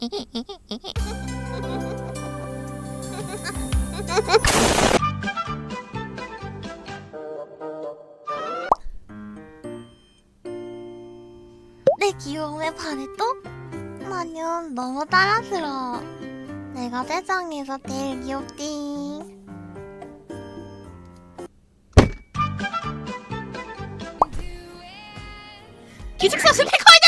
내 귀여움에 반했어? 마냥 너무 따라스러워. 내가 세상에서 제일 귀엽디. 기숙사 스피커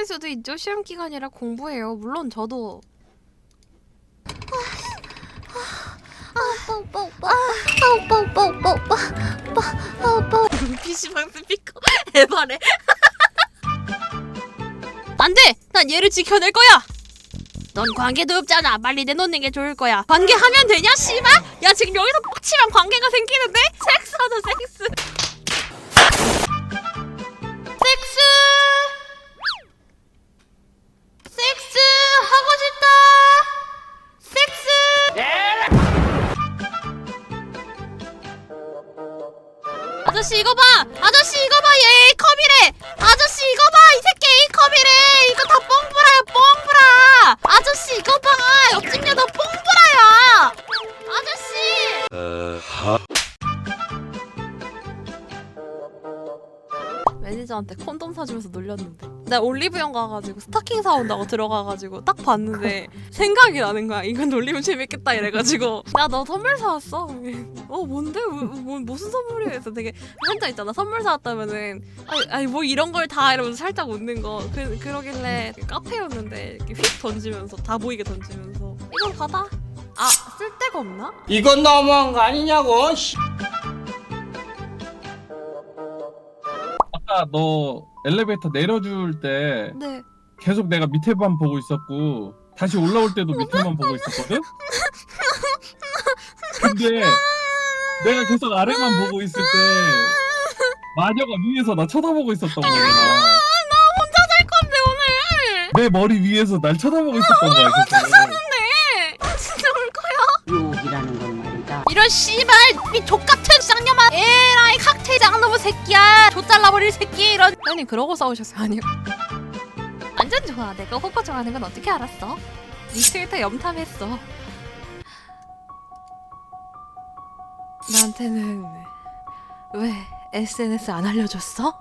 힘들 수도 있죠. 시험 기간이라 공부해요. 물론 저도. PC방 스피커 에바네. 안 돼! 난 얘를 지켜낼 거야! 넌 관계도 없잖아. 빨리 내놓는 게 좋을 거야. 관계하면 되냐, 씨발? 야, 지금 여기서 빡치면 관계 아저씨 이거 봐! 아저씨 이거 봐! 얘 A컵이래! 아저씨 이거 봐! 이 새끼 A컵이래! 이거 다 뽕뿌라야 뽕뿌라! 아저씨 이거 봐! 옆집 여자 뽕뿌라야! 아저씨! 매니저한테 콘돔 사주면서 놀렸는데 나 올리브영 가가지고 스타킹 사온다고 들어가가지고 딱 봤는데 생각이 나는 거야 이건 놀리면 재밌겠다 이래가지고 나 너 선물 사왔어 어 뭔데? 뭐, 뭐, 무슨 선물이야? 그래서 되게 혼자 있잖아 선물 사왔다면은 아니, 아니 뭐 이런 걸 다 이러면서 살짝 웃는 거 그, 그러길래 카페였는데 이렇게 휙 던지면서 다 보이게 던지면서 이걸 받아 아 쓸데가 없나? 이건 너무한 거 아니냐고. 아까 너 엘리베이터 내려줄 때 네 계속 내가 밑에만 보고 있었고 다시 올라올 때도 밑에만 보고 있었거든? 근데 내가 계속 아래만 보고 있을 때 마녀가 위에서 나 쳐다보고 있었던 거야. 혼자 살 건데 오늘 내 머리 위에서 날 쳐다보고 있었던 거야. 계속. 네 아, 진짜 울 거야 유혹이라는 건 말이다. 이런 씨발 이 족같은 쌍년아 장놈의 새끼야! 족 잘라버릴 새끼! 이런. 형님 그러고 싸우셨어요? 아니요. 완전 좋아. 내가 호빠 좋아하는 건 어떻게 알았어? 니 트위터 염탐했어. 나한테는 왜 SNS 안 알려줬어?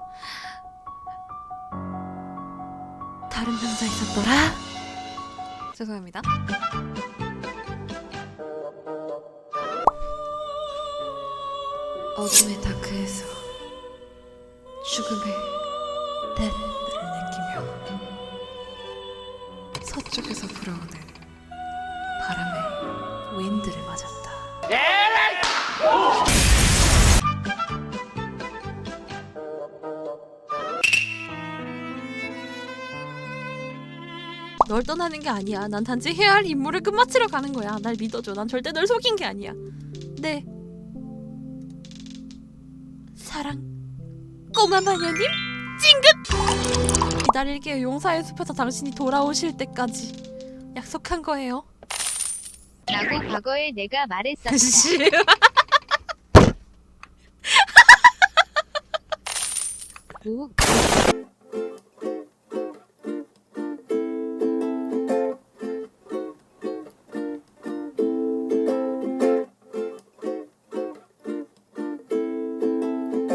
다른 남자 있었더라? 죄송합니다. 어둠의 다크에서 죽음의 댄을 느끼며 서쪽에서 불어오는 바람의 윈드를 맞았다. 널 떠나는 게 아니야. 난 단지 해야 할 임무를 끝마치러 가는 거야. 날 믿어줘. 난 절대 널 속인 게 아니야. 네. 사랑 꼬마 마녀님? 찡긋! 기다릴게요. 용사의 숲에서 당신이 돌아오실 때까지 약속한 거예요. 라고 과거에 내가 말했었다. 씨 오,